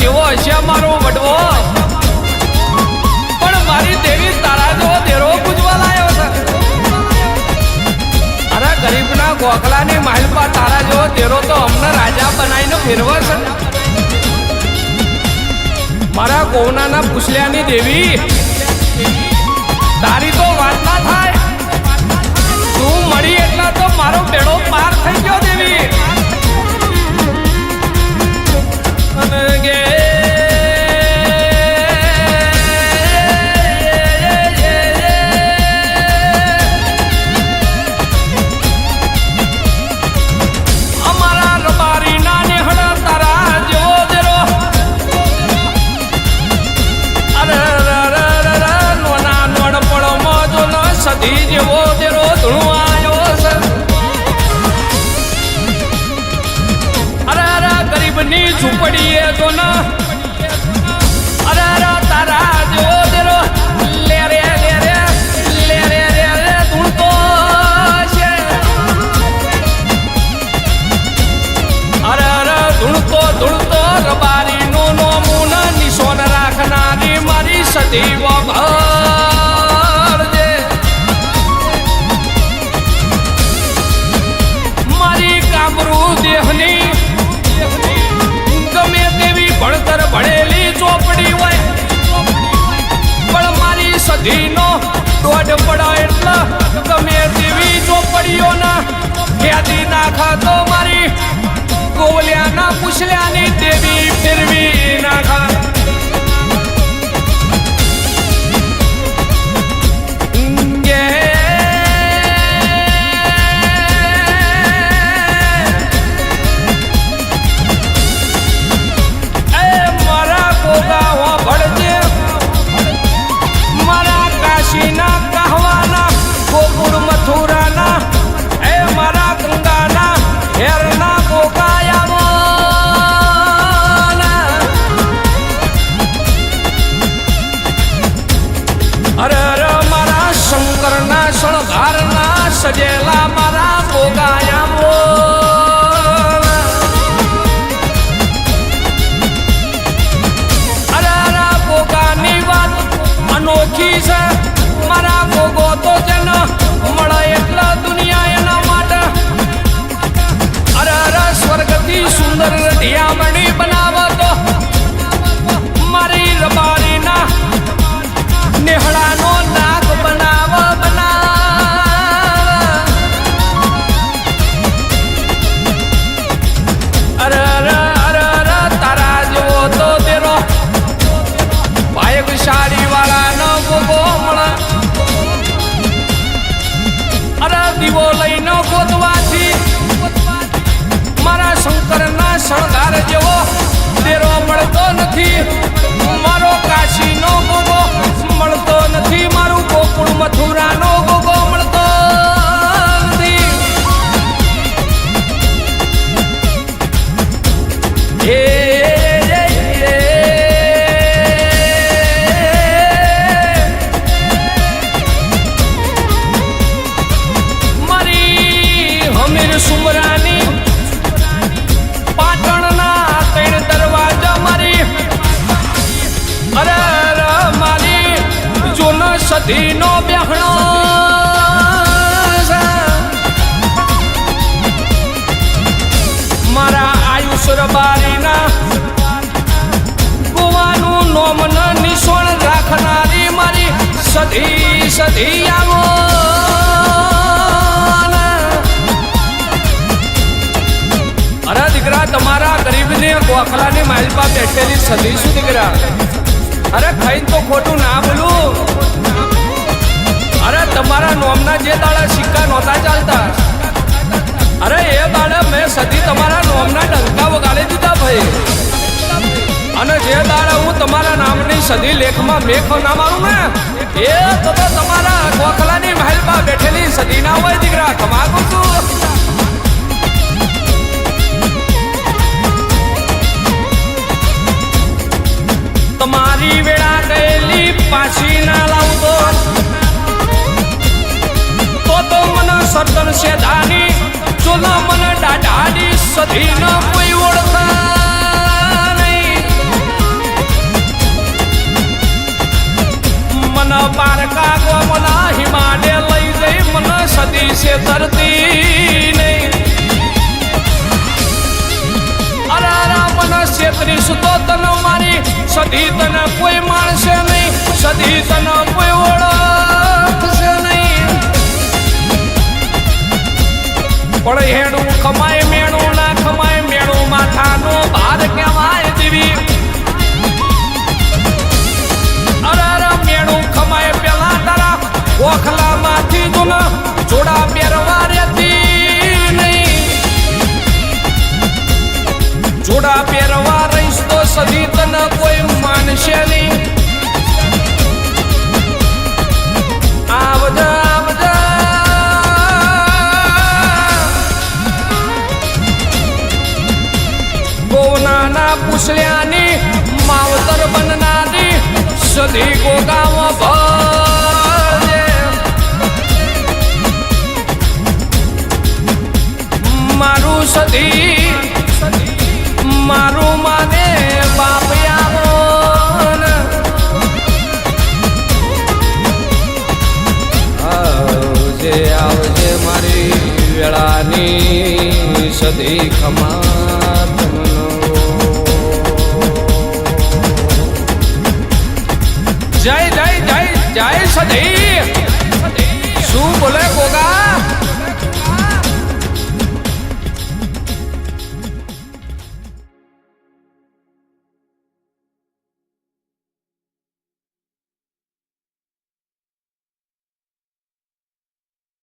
કેવો હશે મારો વડવો. પણ મારી દેવી તારા જો દેરો પૂજવા લાયો છે. અરે ગરીબના ગોખલાની માલપા તારા જો દેરો તો અમને રાજા બનાવીને ફેરવો છે. મારા કોનાના પૂછલ્યાની દેવી, તારી તો વાત ના થાય. તું મળી એટલા તો મારો બેડો પાર થઈ ગયો દેવી. ધીજ વો તેરો ધૂણો સુપડીએ તો ના মুসলে સજેલા મારા ભોગાયા દીનો બેહણો મારા આયુષ્ય રબારીના ગોવાનું નોમન નિશોણ રાખનારી મારી સધી સધી આવો અરે દીકરા તમારા ગરીબને ગોખલાની માલપા બેઠેલી સધી શું દીકરા અરે ખાઈ તો ખોટું ના બોલું. તમારા નોમના જે દાડા સિક્કા નહોતા ચાલતા. અરે એ દાડા મેં સદી તમારા નોમના ડંકા વગાડી દીધા ભાઈ. અને જે દાડા હું તમારા નામની સદી લેખમાં મેખ ના મારું ને, એ તો તો તમારા ધરતી નહીં અરે અરે મને સુતો તને મારી સદી તને કોઈ માણસે નહીં સદી તને કોઈ ઓળખશે નહીં પણ તો તને કોઈ માનશે નહીં. આવજા પૂછલ્યાની માવતર બનનારી સદી ગોગામાં વેળાની સદી ખમા જય જય જય જય સદી શું બોલે